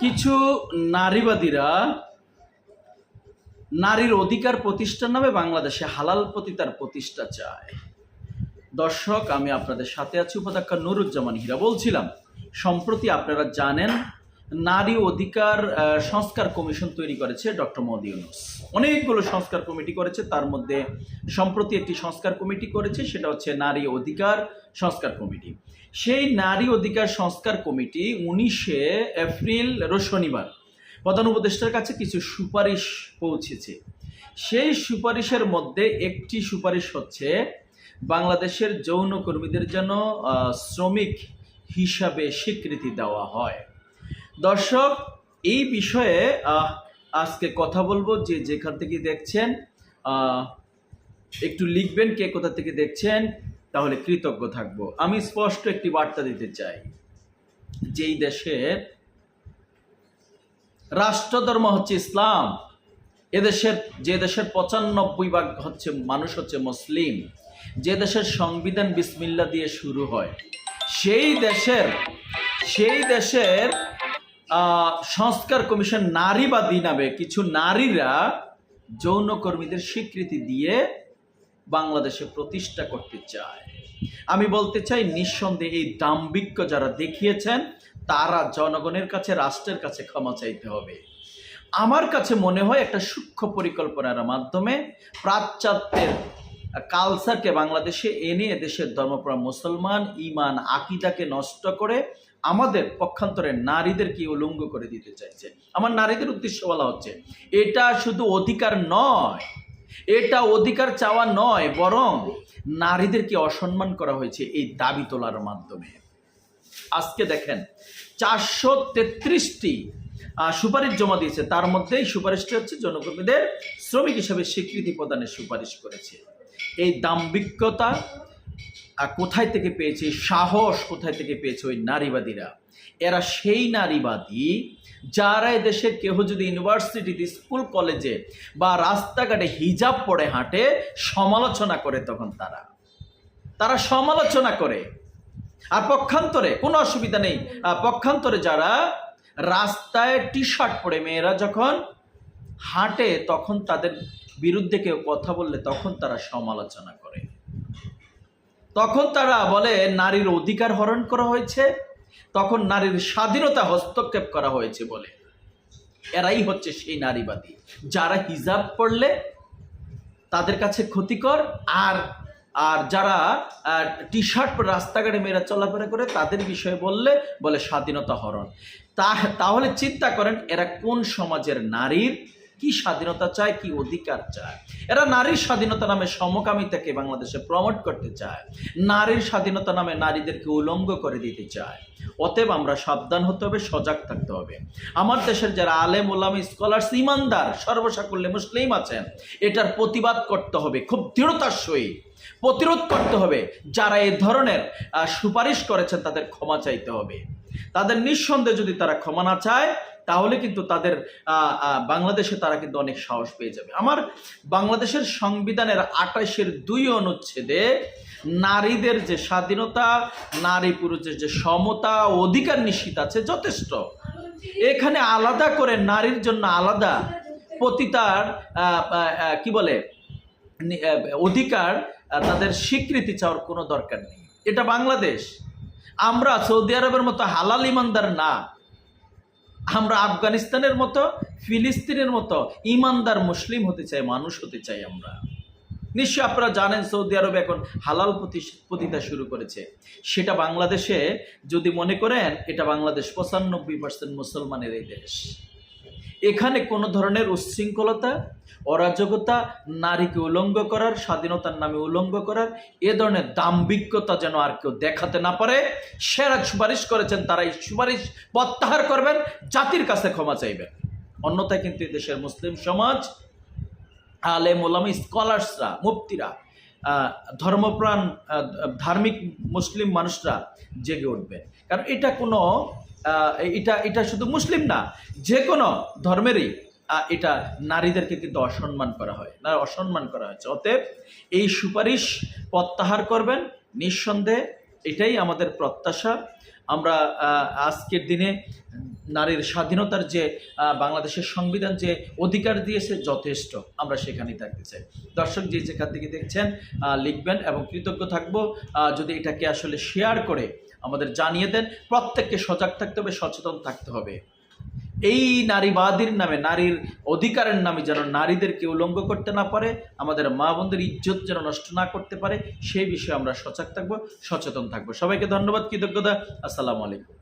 কিছু নারীবাদীরা নারীর অধিকার প্রতিষ্ঠার নামে বাংলাদেশে হালাল পতিতার প্রতিষ্ঠা চায়। দর্শক, আমি আপনাদের সাথে আছি উপাধ্যক্ষ নুরুজ্জামান হীরা। বলছিলাম, সম্প্রতি আপনারা জানেন নারী অধিকার সংস্কার কমিশন তৈরি করেছে ডক্টর মোদি ইউনুস। অনেকগুলো সংস্কার কমিটি করেছে, তার মধ্যে সম্প্রতি একটি সংস্কার কমিটি করেছে, সেটা হচ্ছে নারী অধিকার সংস্কার কমিটি। সেই নারী অধিকার সংস্কার কমিটি উনিশে এপ্রিল শনিবার, প্রধান উপদেষ্টার কাছে কিছু সুপারিশ পৌঁছেছে। সেই সুপারিশের মধ্যে একটি সুপারিশ হচ্ছে, বাংলাদেশের যৌন কর্মীদের শ্রমিক হিসাবে স্বীকৃতি দেওয়া হয়। দর্শক, এই বিষয়ে আজকে কথা বলব যে যেখান থেকে দেখছেন একটু লিখবেন কে কোথা থেকে দেখছেন, তাহলে কৃতজ্ঞ থাকব। আমি স্পষ্ট একটি বার্তা দিতে চাই। যেই দেশের রাষ্ট্রধর্ম হচ্ছে ইসলাম এদেশের যে দেশের পঁচানব্বই ভাগ হচ্ছে মানুষ হচ্ছে মুসলিম, যে দেশের সংবিধান বিসমিল্লা দিয়ে শুরু হয়, সেই দেশের সেই দেশের সংস্কার কমিশন নারীবাদী নামে কিছু নারীরা যৌনকর্মীদের স্বীকৃতি দিয়ে বাংলাদেশে প্রতিষ্ঠা করতে চায়। আমি বলতে চাই, নিঃসন্দেহে এই দাম্ভিক্য যারা দেখিয়েছেন, তারা জনগণের কাছে, রাষ্ট্রের কাছে ক্ষমা চাইতে হবে। আমার কাছে মনে হয় একটা সূক্ষ্ম পরিকল্পনার মাধ্যমে প্রাচ্যাত্যের কালচারকে বাংলাদেশে এনে দেশের ধর্মপ্রাণ মুসলমান ইমান আকিদাকে নষ্ট করে আমাদের পক্ষান্তরে নারীদেরকে উলঙ্গ করে দিতে চাইছে। আমার নারীদের উদ্দেশ্য বলা হচ্ছে, এটা শুধু অধিকার নয়, এটা অধিকার চাওয়া নয়, বরং নারীদেরকে অসম্মান করা হয়েছে এই দাবি তোলার মাধ্যমে। আজকে দেখেন, চারশো তেত্রিশটি সুপারিশ জমা দিয়েছে। তার মধ্যে সুপারিশটি হচ্ছে জনকর্মীদের শ্রমিক হিসেবে স্বীকৃতি প্রদানের সুপারিশ করেছে। এই দাম্ভিক্যতা আহ, কোথায় থেকে পেয়েছে সাহস কোথায় থেকে পেয়েছে ওই নারীবাদীরা? এরা সেই নারীবাদী যারা দেশের কেহ যদি ইউনিভার্সিটিতে স্কুল কলেজে বা রাস্তাঘাটে হিজাব পরে হাঁটে সমালোচনা করে তখন তারা। তারা সমালোচনা করে। আর পক্ষান্তরে কোনো অসুবিধা নেই। পক্ষান্তরে যারা রাস্তায় টি শার্ট পরে মেয়েরা যখন হাঁটে তখন তাদের বিরুদ্ধে কেউ কথা বললে তখন তারা সমালোচনা করে। তখন তারা বলে, নারীর অধিকার হরণ করা হয়েছে, তখন নারীর স্বাধীনতা হস্তক্ষেপ করা হয়েছে বলে। এরাই হচ্ছে সেই নারীবাদী, যারা হিজাব পড়লে তাদের কাছে ক্ষতিকর, আর আর যারা টি শার্ট রাস্তাঘাটে মেয়েরা চলাফেরা করে, তাদের বিষয়ে বললে, বলে স্বাধীনতা হরণ। তা, তাহলে চিন্তা করেন, এরা কোন সমাজের নারীর কি স্বাধীনতা চায়, কি অধিকার চায়? এরা নারীর স্বাধীনতা নামে সমকামিতাকে বাংলাদেশে প্রমোট করতে চায়। নারীর স্বাধীনতা নামে নারীদেরকে উলঙ্গ করে দিতে চায়। অতএব আমরা সাবধান হতে হবে, সজাগ থাকতে হবে। আমার দেশের যারা আলেম ওলাম স্কলার্স, ইমানদার, সর্বসাকুল্যে মুসলিম আছেন, এটার প্রতিবাদ করতে হবে, খুব দৃঢ়তার সহিত। প্রতিরোধ করতে হবে, যারা এই ধরনের সুপারিশ করেছেন তাদের ক্ষমা চাইতে হবে। তাদের নিঃসন্দেহে যদি তারা ক্ষমা না চায় তাহলে কিন্তু তাদের বাংলাদেশে তারা কিন্তু অনেক সাহস পেয়ে যাবে। আমার বাংলাদেশের সংবিধানের আঠাশের দুই অনুচ্ছেদে নারীদের যে স্বাধীনতা, নারী পুরুষের যে সমতা অধিকার নিশ্চিত আছে যথেষ্ট। এখানে আলাদা করে নারীর জন্য আলাদা পতিতার কি বলে অধিকার তাদের স্বীকৃতি চাওয়ার কোনো দরকার নেই। এটা বাংলাদেশ। আমরা সৌদি আরবের মতো হালাল ইমানদার না। আমরা আফগানিস্তানের মতো, ফিলিস্তিনের মতো ইমানদার মুসলিম হতে চাই, মানুষ হতে চাই আমরা। নিশ্চয় আপনারা জানেন, সৌদি আরবে এখন হালাল প্রতি- পতিতা শুরু করেছে। সেটা বাংলাদেশে যদি মনে করেন, এটা বাংলাদেশ পঁচানব্বই পার্সেন্ট মুসলমানের এই দেশ। এখানে কোনো ধরনের উচ্ছৃঙ্খলতা, অরাজকতা, নারীকে উলঙ্গ করার, স্বাধীনতার নামে উলঙ্গ করার, এ ধরনের দাম্ভিক্যতা যেন আর কেউ দেখাতে না পারে, সেরা সুপারিশ করেছেন তারা, এই সুপারিশ প্রত্যাহার করবেন, জাতির কাছে ক্ষমা চাইবেন। অন্যথায় কিন্তু দেশের মুসলিম সমাজ, আলেম, ওলামা, স্কলার্সরা, মুফতিরা ধর্মপ্রাণ ধার্মিক মুসলিম মানুষরা জেগে উঠবে। কারণ এটা কোনো এটা এটা শুধু মুসলিম না, যে কোনো ধর্মেরই এটা নারীদেরকে কিন্তু অসম্মান করা হয়, না, অসম্মান করা হয়েছে। অতএব এই সুপারিশ প্রত্যাহার করবেন, নিঃসন্দেহে এটাই আমাদের প্রত্যাশা। আমরা আজকের দিনে নারীর স্বাধীনতার যে বাংলাদেশের সংবিধান যে অধিকার দিয়েছে যথেষ্ট। আমরা সেখানেই থাকতে চাই। দর্শক যে যেখান থেকে দেখছেন লিখবেন এবং কৃতজ্ঞ থাকব। যদি এটাকে আসলে শেয়ার করে আমাদের জানিয়ে দেন, প্রত্যেককে সজাগ থাকতে হবে, সচেতন থাকতে হবে। এই নারীবাদীর নামে, নারীর অধিকারের নামে যেন নারীদেরকে উলঙ্গ করতে না পারে, আমাদের মা বোনদের ইজ্জত যেন নষ্ট না করতে পারে, সেই বিষয়ে আমরা সজাগ থাকব, সচেতন থাকব। সবাইকে ধন্যবাদ, কৃতজ্ঞতা। আসসালামু আলাইকুম।